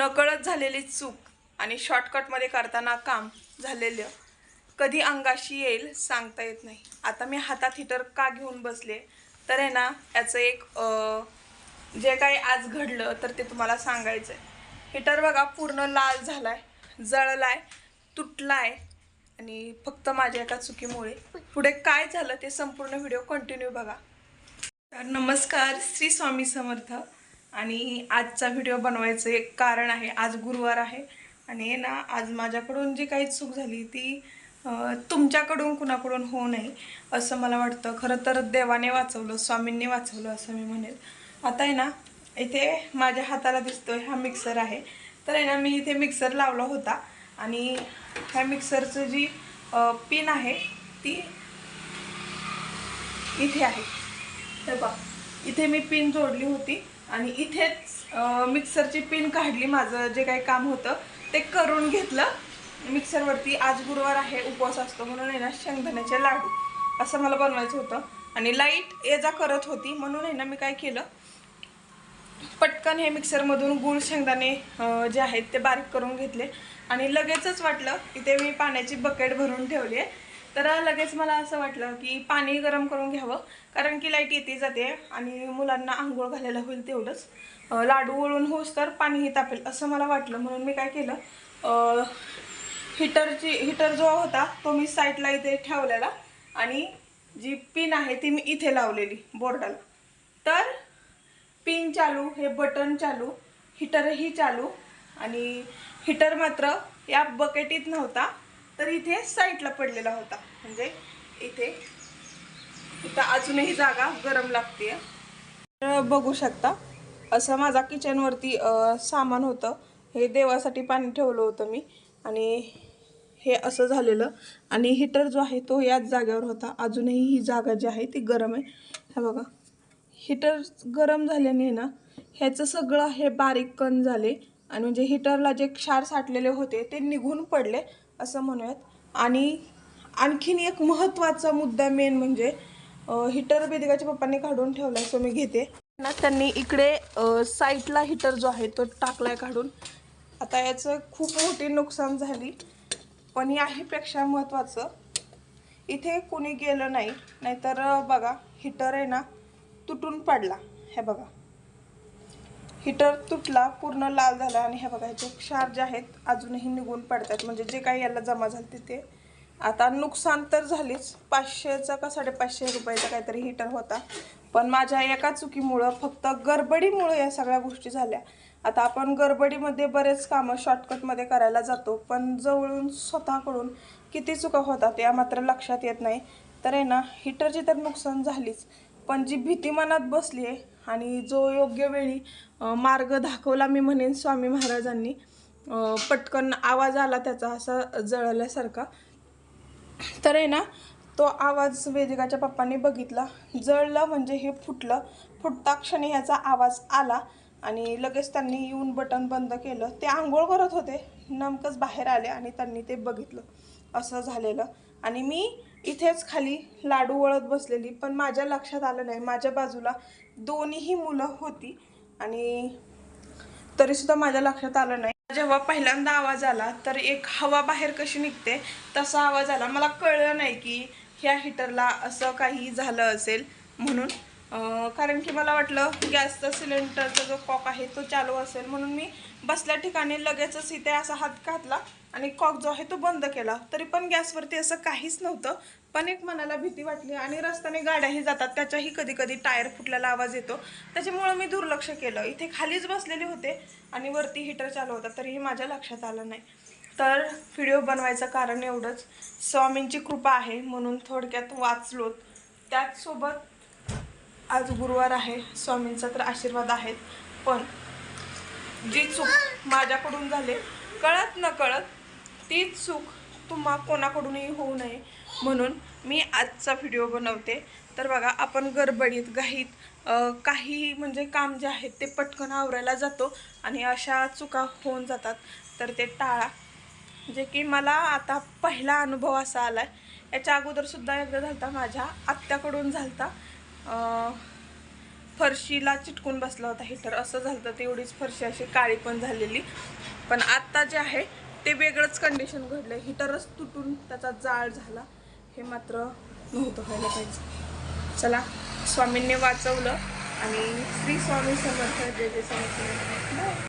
नकळत झालेली चूक आणि शॉर्टकटमध्ये करताना काम झालेलं कधी अंगाशी येईल सांगता येत नाही. आता मी हातात हिटर का घेऊन बसले? तर आहे ना याचं एक जे काही आज घडलं तर ते तुम्हाला सांगायचं आहे हिटर बघा पूर्ण लाल झाला आहे जळलाय आहे आणि फक्त माझ्या एका चुकीमुळे. पुढे काय झालं ते संपूर्ण व्हिडिओ कंटिन्यू बघा. तर नमस्कार श्री स्वामी समर्थ. आणि आजचा व्हिडिओ बनवायचं एक कारण आहे. आज गुरुवार आहे आणि ना आज माझ्याकडून जी काही चूक झाली ती तुमच्याकडून कुणाकडून होऊ नये असं मला वाटतं. खरं तर देवाने वाचवलं स्वामींनी वाचवलं असं मी म्हणेल. आता आहे ना इथे माझ्या हाताला दिसतोय हा मिक्सर आहे. तर आहे ना मी इथे मिक्सर लावला होता आणि ह्या मिक्सरचं जी पिन आहे ती इथे आहे. तर बा इथे मी पिन जोडली होती. आणि इथेच मिक्सरची पिन काढली माझं जे काही काम होतं ते करून घेतलं. मिक्सरवरती आज गुरुवार आहे उपवास असतो म्हणून आहे ना शेंगदाण्याचे लाडू असं मला बनवायचं होतं. आणि लाइट ये जा करत होती म्हणून आहे ना मी काय केलं पटकन हे मिक्सरमधून गूळ शेंगदाणे जे आहेत ते बारीक करून घेतले. आणि लगेचच वाटलं इथे मी पाण्याची बकेट भरून ठेवली आहे. तर लगेच मला असं वाटलं की पाणी गरम करून घ्यावं. कारण की लाइट येते जाते आणि मुलांना आंघोळ घालायला होईल तेवढंच. लाडू वळून होस तर पाणीही तापेल असं मला वाटलं. म्हणून मी काय केलं हीटरची हिटरची हिटर जो होता तो मी साईडला इथे ठेवलेला आणि जी पिन आहे ती मी इथे लावलेली बोर्डाला. तर पिन चालू हे बटन चालू हिटरही चालू आणि हिटर मात्र या बकेटीत नव्हता. तर इथे साईडला पडलेला होता. म्हणजे इथे. इथं अजूनही जागा गरम लागते तर बघू शकता असं माझा किचनवरती सामान होतं. हे देवासाठी पाणी ठेवलं होतं मी. आणि हे असं झालेलं. आणि हिटर जो आहे तो याच जागेवर होता. अजूनही ही जागा जी आहे ती गरम आहे. हा बघा. हिटर गरम झाल्याने ना ह्याचं सगळं हे बारीक कण झाले. आणि म्हणजे हिटरला जे क्षार साठलेले होते ते निघून पडले असं म्हणूयात. आणि आणखीन एक महत्त्वाचा मुद्दा मेन म्हणजे हिटर बेदिकाच्या पप्पांनी काढून ठेवला सो मी घेते. ना त्यांनी इकडे साईटला साईडला हिटर जो आहे तो टाकलाय काढून. आता याचं खूप मोठी नुकसान झाली पण याहीपेक्षा महत्त्वाचं इथे कोणी गेलं नाही नाहीतर बघा हिटर आहे ना तुटून पडला. हे बघा. हिटर तुटला पूर्ण लाल झाला आणि हे बघा ह्याचे क्षार जे आहेत अजूनही निघून पडतात म्हणजे जे काही याला जमा झाले ते आता नुकसान तर झालीच. पाचशेचा का साडेपाचशे रुपयाचा काहीतरी हिटर होता. पण माझ्या एका चुकीमुळं फक्त गडबडीमुळं या सगळ्या गोष्टी झाल्या. आता आपण गडबडीमध्ये बरेच कामं शॉर्टकटमध्ये करायला जातो पण जवळून स्वतःकडून किती चुका होतात या मात्र लक्षात येत नाही. तर आहे ना हिटरची तर नुकसान झालीच. पण जी भीती मनात बसली आहे आणि जो योग्य वेळी मार्ग दाखवला मी म्हणेन स्वामी महाराजांनी पटकन आवाज आला त्याचा असा जळल्यासारखा. तर आहे ना तो आवाज वेदिकाच्या पप्पांनी बघितला. जळलं म्हणजे हे फुटलं. फुटता क्षणी ह्याचा आवाज आला आणि लगेच त्यांनी येऊन बटन बंद केलं. ते आंघोळ करत होते. नमकंच बाहेर आले आणि त्यांनी ते बघितलं. असं झालेलं. आणि मी इथेच खाली लाडू वळत बसलेली. पण माझ्या लक्षात आलं नाही. माझ्या बाजूला दोन्हीही मुलं होती आणि तरीसुद्धा माझ्या लक्षात आलं नाही. जेव्हा पहिल्यांदा आवाज आला तर एक हवा बाहेर कशी निघते तसा आवाज आला. मला कळलं नाही की ह्या हिटरला असं काही झालं असेल म्हणून. कारण की मला वाटलं गॅसचा सिलेंडरचा जो कॉक आहे तो चालू असेल. म्हणून मी बसल्या ठिकाणी लगेचच इथे असा हात घातला आणि कॉक जो आहे तो बंद केला. तरी पण गॅसवरती असं काहीच नव्हतं. पण एक मनाला भीती वाटली आणि रस्त्याने गाड्याही जातात. त्याच्याही कधी कधी टायर फुटलेला आवाज येतो. त्याच्यामुळं मी दुर्लक्ष केलं. इथे खालीच बसलेले होते आणि वरती हिटर चालू होता. तरीही माझ्या लक्षात आलं नाही. तर व्हिडिओ बनवायचं कारण एवढंच. स्वामींची कृपा आहे म्हणून थोडक्यात वाचलोत. त्याचसोबत आज गुरुवार आहे स्वामींचा तर आशीर्वाद आहेत पण जी चूक माझ्याकडून झाले कळत न कळत तीच चूक तुम्हा कोणाकडूनही होऊ नये. म्हणून मी आजचा व्हिडिओ बनवते. तर बघा आपण गडबडीत घाईत काही म्हणजे काम जे आहेत ते पटकन आवरायला जातो आणि अशा चुका होऊन जातात. तर ते टाळा. जे की मला आता पहिला अनुभव असा आला आहे याच्या अगोदरसुद्धा एकदा झालता माझ्या आत्याकडून झालता. फरशीला चिटकून बसला होता हिटर असं झालं तर तेवढीच फरशी अशी काळी पण झालेली. पण आत्ता जे आहे ते वेगळंच कंडिशन घडलं हिटरच तुटून त्याचा जाळ झाला. हे मात्र नव्हतं व्हायला पाहिजे. चला स्वामींनी वाचवलं आणि श्री स्वामी समर्थ जय जय समर्थ.